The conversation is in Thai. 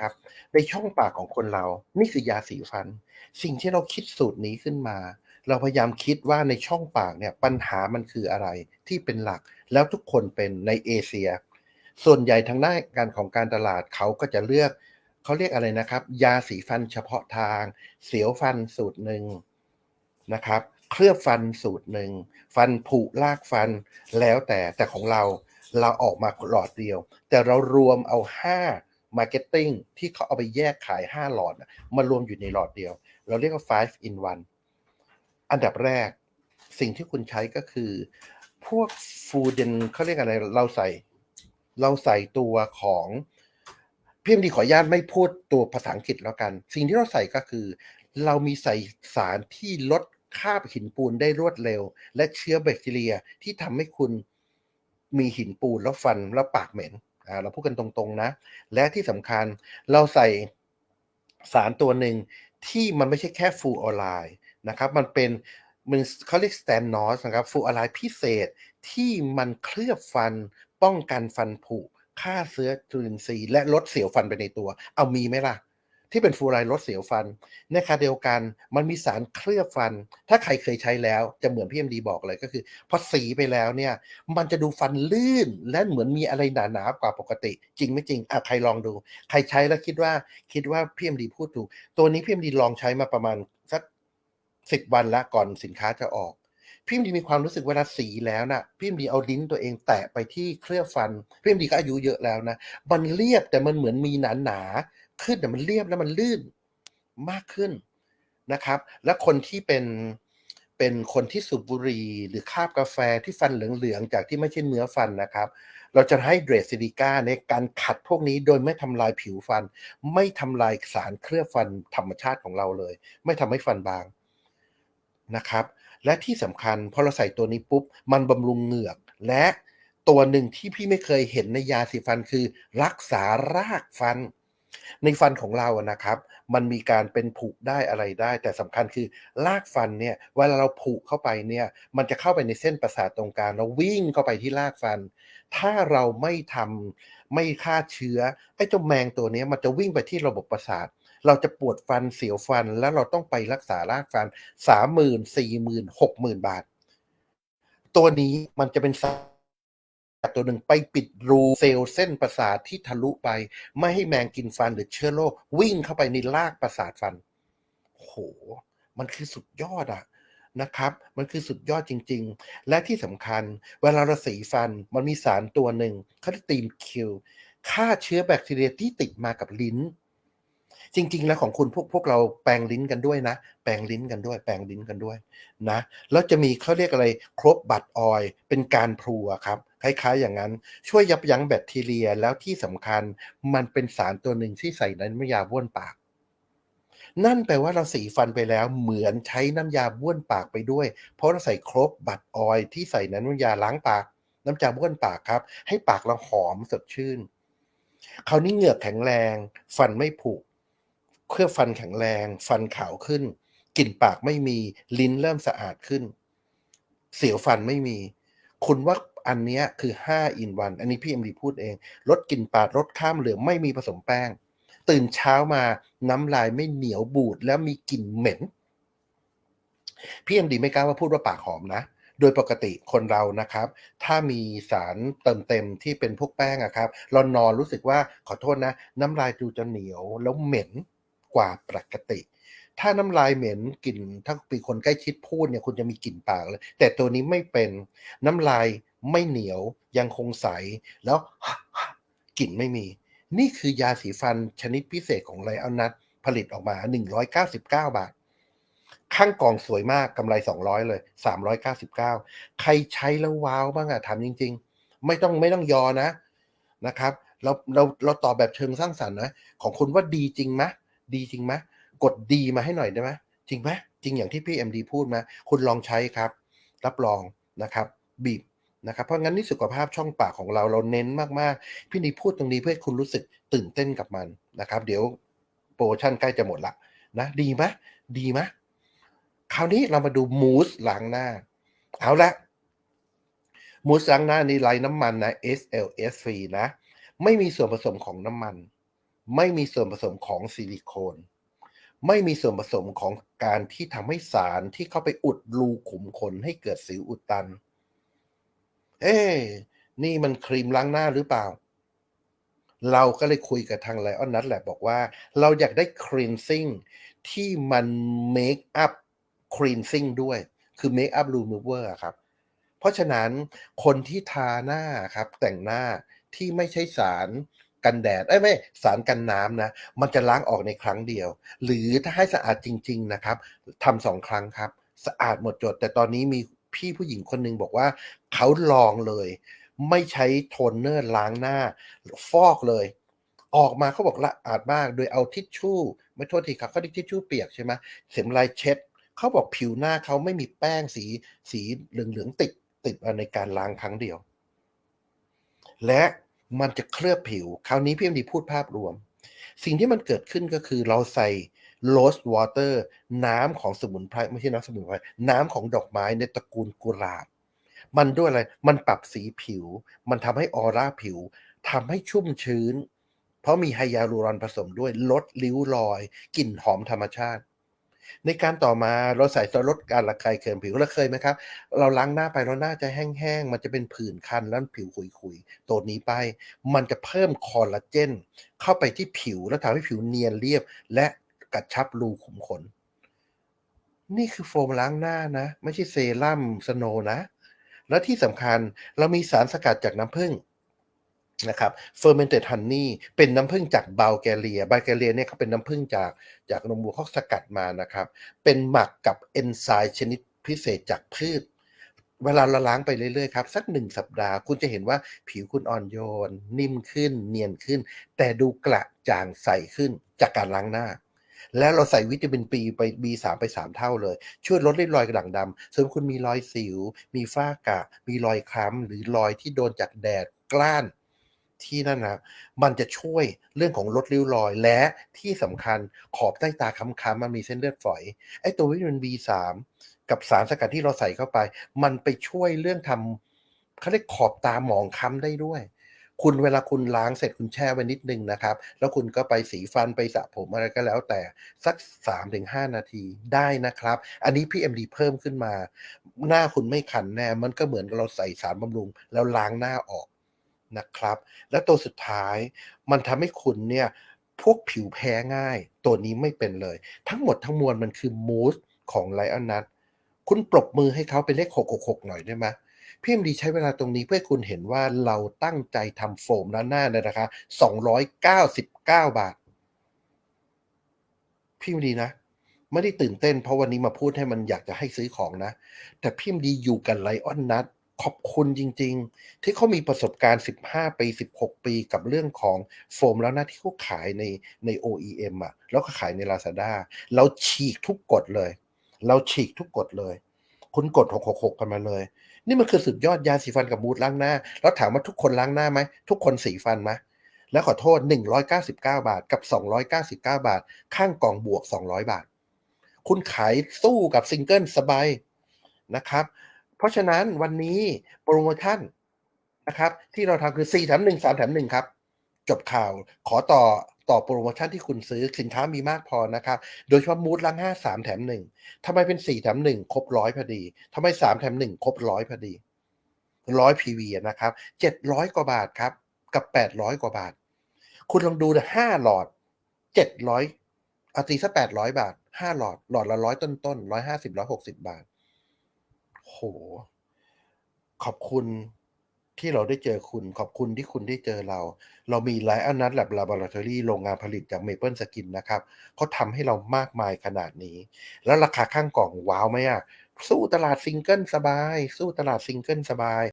ครับ ในช่องปากของคนเรา นี่คือยาสีฟัน สิ่งที่เราคิดสูตรนี้ขึ้นมา เราพยายามคิดว่าในช่องปากเนี่ยปัญหามันคืออะไรที่เป็นหลัก แล้วทุกคนเป็นในเอเชีย ส่วนใหญ่ทางด้านการของการตลาดเขาก็จะเลือกเขาเรียกอะไรนะครับ ยาสีฟันเฉพาะทาง เสียวฟันสูตรหนึ่งนะครับ เคลือบฟันสูตรหนึ่งฟันผุลากฟันแล้วแต่แต่ของเราเราออกมาหลอดเดียว แต่เรารวมเอา5 Marketing ที่เขาเอาไปแยกขาย 5 หลอดมารวมอยู่ในหลอดเดียว เราเรียกว่า 5 in 1 อันดับแรก สิ่งที่คุณใช้ก็คือ พวกฟูเดนเขาเรียกอะไรเราใส่ เราใส่ตัวของพี่มดีขออนุญาตไม่พูดตัวภาษาอังกฤษแล้วกัน สิ่งที่เราใส่ก็คือ เรามีใส่สารที่ลดคาบหินปูนได้รวดเร็ว และเชื้อแบคทีเรียที่ทำให้คุณมีหินปูนแล้วฟันแล้วปากเหม็น เราพูดกันตรงๆนะ และที่สำคัญเราใส่สารตัวหนึ่งที่มันไม่ใช่แค่ฟูออไลน์นะครับ มันเป็นมันเขาเรียกสแตนนอสนะครับฟูออไลน์พิเศษที่มันเคลือบฟันป้องกันฟันผุฆ่าเชื้อจุลินทรีย์และลดเสียวฟันไปในตัว เอามีไหมล่ะ ที่เป็นฟูออไลน์ลดเสียวฟันในขณะเดียวกันมันมีสารเคลือบฟัน ถ้าใครเคยใช้แล้วจะเหมือนพี่เอ็มดีบอกเลยก็คือ พอสีไปแล้วเนี่ย มันจะดูฟันลื่นและเหมือนมีอะไรหนาๆกว่าปกติ จริงไม่จริงอะใครลองดู ใครใช้แล้วคิดว่าคิดว่าพี่เอ็มดีพูดถูกตัวนี้พี่เอ็มดีลองใช้มาประมาณสักสิบวันละก่อนสินค้าจะออกพี่เอ็มดีมีความรู้สึกเวลาสีแล้วนะ่ะพี่เอ็มดีเอาลิ้นตัวเองแตะไปที่เคลือบฟันพี่เอ็มดีก็อายุเยอะแล้วนะมันเรียบแต่มันเหมือนมีหนาๆ ขึ้นแต่มันเรียบแล้วมันลื่นมากขึ้นนะครับ และคนที่เป็นเป็นคนที่สูบบุหรี่หรือคาบกาแฟที่ฟันเหลืองๆจากที่ไม่ใช่เนื้อฟันนะครับ เราจะให้เดรสซิลิก้าในการขัดพวกนี้โดยไม่ทำลายผิวฟัน ไม่ทำลายสารเคลือบฟันธรรมชาติของเราเลย ไม่ทำให้ฟันบางนะครับ และที่สำคัญพอเราใส่ตัวนี้ปุ๊บ มันบำรุงเหงือก และตัวหนึ่งที่พี่ไม่เคยเห็นในยาสีฟันคือ รักษารากฟัน ในฟันของเราอะนะครับ มันมีการเป็นผุได้อะไรได้ แต่สำคัญคือรากฟันเนี่ยเวลาเราผุเข้าไปเนี่ย มันจะเข้าไปในเส้นประสาทตรงกลางแล้ววิ่งเข้าไปที่รากฟัน ถ้าเราไม่ทำไม่ฆ่าเชื้อไอ้เจ้าแมงตัวนี้มันจะวิ่งไปที่ระบบประสาทเราจะปวดฟันเสียวฟันแล้วเราต้องไปรักษารากฟันสามหมื่นสี่หมื่นหกหมื่นบาท ตัวนี้มันจะเป็นสา รตัวหนึ่งไปปิดรูเซลล์เส้นประสาทที่ทะลุไป ไม่ให้แมงกินฟันหรือเชื้อโรควิ่งเข้าไปในรากประสาทฟันโห มันคือสุดยอดอะนะครับ มันคือสุดยอดจริง ๆ และที่สำคัญ เวลาเราสีฟันมันมีสารตัวหนึ่งเขาเรียกตีมคิวฆ่าเชื้อแบคทีเรียที่ติดมากับลิ้น จริง ๆ แล้วของคุณพวกพวกเราแปรงลิ้นกันด้วยนะ แปรงลิ้นกันด้วย แปรงลิ้นกันด้วยนะ แล้วจะมีเขาเรียกอะไร ครบบัตรออย เป็นการพลูอะครับ คล้ายๆ อย่างนั้น ช่วยยับยั้งแบคทีเรียแล้วที่สำคัญมันเป็นสารตัวหนึ่งที่ใส่ในน้ำยาบ้วนปาก นั่นแปลว่าเราสีฟันไปแล้วเหมือนใช้น้ำยาบ้วนปากไปด้วย เพราะเราใส่ครบบัตรออยที่ใส่ในน้ำยาล้างปาก น้ำยาบ้วนปากครับ ให้ปากเราหอมสดชื่นคราวนี้เหงือกแข็งแรง ฟันไม่ผุเคลือฟันแข็งแรง ฟันขาวขึ้นกลิ่นปากไม่มีลิ้นเริ่มสะอาดขึ้น เสียวฟันไม่มี คุณว่า อันนี้คือ5 in 1อันนี้พี่เอ็มดีพูดเองลดกลิ่นปากลดข้ามเหลืองไม่มีผสมแป้ง ตื่นเช้ามาน้ำลายไม่เหนียวบูดแล้วมีกลิ่นเหม็นพี่เอ็มดีไม่กล้าว่าพูดว่าปากหอมนะโดยปกติคนเรานะครับ ถ้ามีสารเติมเต็มที่เป็นพวกแป้งอะครับ เรานอนรู้สึกว่าขอโทษนะ น้ำลายดูจะเหนียวแล้วเหม็นกว่าปกติ ถ้าน้ำลายเหม็นกลิ่นถ้าป็นคนใกล้ชิดพูดเนี่ยคุณจะมีกลิ่นปากเลย แต่ตัวนี้ไม่เป็นน้ำลายไม่เหนียวยังคงใส แล้วกลิ่นไม่มี นี่คือยาสีฟันชนิดพิเศษของไลออนนัทผลิตออกมา 199 บาท ข้างกล่องสวยมากกำไร 200 เลย 399 ใครใช้แล้วว้าวบ้างอะถามจริง ๆ ไม่ต้องไม่ต้องยอนะนะครับ เราเราเราตอบแบบเชิงสร้างสรรค์นะของคุณว่าดีจริงไหมดีจริงไหม กดดีมาให้หน่อยได้ไหมจริงไหมจริงอย่างที่พี่เอ็มดีพูดไหมคุณลองใช้ครับ รับรองนะครับ บีบนะครับ เพราะงั้นนี่สุขภาพช่องปากของเราเราเน้นมากๆ พี่นีพูดตรงนี้เพื่อให้คุณรู้สึกตื่นเต้นกับมันนะครับ เดี๋ยวโปรโมชั่นใกล้จะหมดละนะ ดีไหมดีไหมคราวนี้เรามาดูมูสล้างหน้า เอาละมูสล้างหน้านี่ไร้น้ำมันนะ SLS ฟรีนะ ไม่มีส่วนผสมของน้ำมัน ไม่มีส่วนผสมของซิลิโคน ไม่มีส่วนผสมของการที่ทำให้สารที่เข้าไปอุดรูขุมขนให้เกิดสิวอุดตัน เอ๊นี่มันครีมล้างหน้าหรือเปล่า เราก็เลยคุยกับทางไลออนนัทแหละบอกว่า เราอยากได้ cleansing ที่มัน make up cleansing ด้วย คือ make up remover อะครับ เพราะฉะนั้นคนที่ทาหน้าครับแต่งหน้าที่ไม่ใช่สาร กันแดดเอ้ยไม่สารกันน้ำนะมันจะล้างออกในครั้งเดียว หรือถ้าให้สะอาดจริง ๆนะครับทำสองครั้งครับ สะอาดหมดจด แต่ตอนนี้มีพี่ผู้หญิงคนหนึ่งบอกว่าเขาลองเลย ไม่ใช้โทนเนอร์ล้างหน้า ฟอกเลย ออกมาเขาบอกละอาดมาก โดยเอาทิชชู่ ไม่โทษทีครับเขาดิทิชชู่เปียกใช่ไหมเข็มลายเช็ดเขาบอกผิวหน้าเขาไม่มีแป้งสีสีเหลืองๆติดติดในการล้างครั้งเดียว และ มันจะเคลือบผิว คราวนี้พี่เอ็มดีพูดภาพรวม สิ่งที่มันเกิดขึ้นก็คือเราใส่ rose water น้ำของสมุนไพรไม่ใช่น้ำสมุนไพรน้ำของดอกไม้ในตระกูลกุหลาบ มันด้วยอะไร มันปรับสีผิว มันทำให้ออร่าผิวทำให้ชุ่มชื้น เพราะมีไฮยาลูรอนผสมด้วยลดริ้วรอยกลิ่นหอมธรรมชาติ ในการต่อมาเราใส่สารลดการระคายเคืองผิวเราเคยไหมครับ เราล้างหน้าไปแล้วหน้าจะแห้งๆ มันจะเป็นผื่นคันแล้วผิวขุยๆตัวนี้ไป มันจะเพิ่มคอลลาเจน เข้าไปที่ผิวแล้วทำให้ผิวเนียนเรียบ และกระชับรูขุมขน นี่คือโฟมล้างหน้านะ ไม่ใช่เซรั่มสโนนะ และที่สำคัญเรามีสารสกัดจากน้ำผึ้ง นะครับ fermented honey เป็นน้ำผึ้งจากบัลแกเรียบัลแกเรียเนี่ยเขาเป็นน้ำผึ้งจากจากนมวัวเขาสกัดมานะครับ เป็นหมักกับเอนไซม์ชนิดพิเศษจากพืช เวลาเราล้างไปเรื่อยๆครับ สักหนึ่งสัปดาห์คุณจะเห็นว่าผิวคุณอ่อนโยน นิ่มขึ้น เนียนขึ้น แต่ดูกระจ่างใสขึ้นจากการล้างหน้า แล้วเราใส่วิตามินปีไป B3 ไป 3 เท่าเลย ช่วยลดริ้วรอยกระด่างดำส่วนคุณมีรอยสิว มีฝ้ากระมีรอยคล้ำหรือรอยที่โดนจากแดดกล้าน ที่นั่นนะมันจะช่วยเรื่องของลดริ้วรอย และที่สำคัญขอบใต้ตาค้ำๆมันมีเส้นเลือดฝอยไอ้ตัววิตามิน B3 กับสารสกัดที่เราใส่เข้าไป มันไปช่วยเรื่องทำเขาเรียกขอบตาหมองค้ำได้ด้วย คุณเวลาคุณล้างเสร็จคุณแช่ไว้นิดนึงนะครับ แล้วคุณก็ไปสีฟันไปสระผมอะไรก็แล้วแต่สัก 3-5 นาทีได้นะครับ อันนี้พี่เอ็มดีเพิ่มขึ้นมา หน้าคุณไม่คันแน่มันก็เหมือนเราใส่สารบำรุง แล้วล้างหน้าออก นะครับ และตัวสุดท้ายมันทำให้คุณเนี่ยพวกผิวแพ้ง่าย ตัวนี้ไม่เป็นเลย ทั้งหมดทั้งมวลมันคือมูสของไลออนนัทคุณปรบมือให้เขาเป็นเลข 666 หน่อยได้ไหมพี่เอ็มดีใช้เวลาตรงนี้เพื่อคุณเห็นว่าเราตั้งใจทำโฟมด้านหน้าในราคา299 บาท พี่เอ็มดีนะ ไม่ได้ตื่นเต้นเพราะวันนี้มาพูดให้มันอยากจะให้ซื้อของนะ แต่พี่เอ็มดีอยู่กับไลออนนัท ขอบคุณจริง ๆ ที่เขามีประสบการณ์ 15 ปี 16 ปีกับเรื่องของโฟมแล้วนะที่เขาขายในใน OEM อะ แล้วก็ขายใน Lazada เราฉีกทุกกฎเลย เราฉีกทุกกฎเลย คุณกด 666 กันมาเลย นี่มันคือสุดยอดยาสีฟันกับบูทล้างหน้า แล้วถามว่าทุกคนล้างหน้าไหม ทุกคนสีฟันไหมแล้วขอโทษ 199 บาทกับ 299 บาท ข้างกล่องบวก 200 บาท คุณขายสู้กับซิงเกิลสบายนะครับ เพราะฉะนั้นวันนี้โปรโมชั่นนะครับ ที่เราทำคือ 4 แถม 1 3 แถม 1 ครับ จบข่าวขอต่อต่อโปรโมชั่นที่คุณซื้อสินค้ามีมากพอนะครับ โดยเฉพาะมูดล้างห้าสามแถมหนึ่งทำไมเป็น4แถม1ครบร้อยพอดีทำไม3แถม1ครบร้อยพอดีร้อยพีวีนะครับ700กว่าบาทครับ กับ800กว่าบาท คุณลองดูนะห้าหลอด700อาตีซะ800บาท5หลอดหลอดละร้อยต้นต้นร้อยห้าสิบร้อยหกสิบบาท โห ขอบคุณที่เราได้เจอคุณ ขอบคุณที่คุณได้เจอเรา เรามีไลออนนัทแลบลาบอราทอรี่โรงงานผลิตจากเมเปิลสกินนะครับเขาทำให้เรามากมายขนาดนี้ แล้วราคาข้างกล่องว้าวไหมอะสู้ตลาดซิงเกิลสบาย สู้ตลาดซิงเกิลสบาย